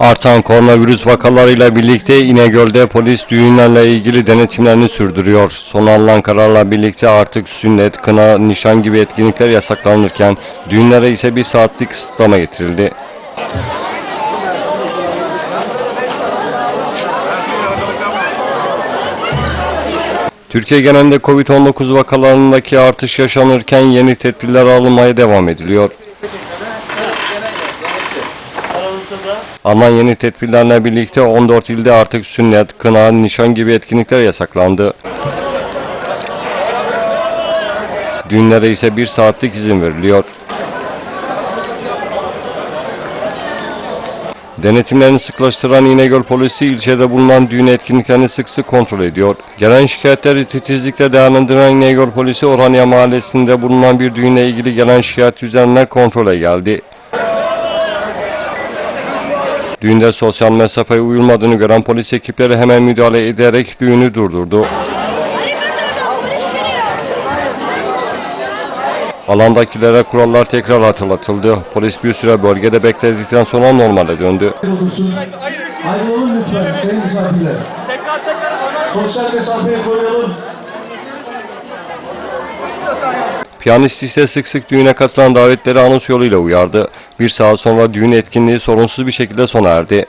Artan koronavirüs vakalarıyla birlikte İnegöl'de polis düğünlerle ilgili denetimlerini sürdürüyor. Son alınan kararla birlikte artık sünnet, kına, nişan gibi etkinlikler yasaklanırken düğünlere ise bir saatlik kısıtlama getirildi. Türkiye genelinde Covid-19 vakalarındaki artış yaşanırken yeni tedbirler alınmaya devam ediliyor. Alınan yeni tedbirlerle birlikte 14 ilde artık sünnet, kına, nişan gibi etkinlikler yasaklandı. Düğünlere ise bir saatlik izin veriliyor. Denetimlerini sıklaştıran İnegöl polisi ilçede bulunan düğün etkinliklerini sık sık kontrol ediyor. Gelen şikayetleri titizlikle değerlendiren İnegöl polisi Orhaniye mahallesinde bulunan bir düğünle ilgili gelen şikayet üzerine kontrole geldi. Düğünde sosyal mesafeye uyulmadığını gören polis ekipleri hemen müdahale ederek düğünü durdurdu. Alandakilere kurallar tekrar hatırlatıldı. Polis bir süre bölgede bekledikten sonra normale döndü. Ayrılalım lütfen sayın misafirler. Sosyal mesafeyi koruyalım. Piyanist ise sık sık düğüne katılan davetleri anons yoluyla uyardı. Bir saat sonra düğün etkinliği sorunsuz bir şekilde sona erdi.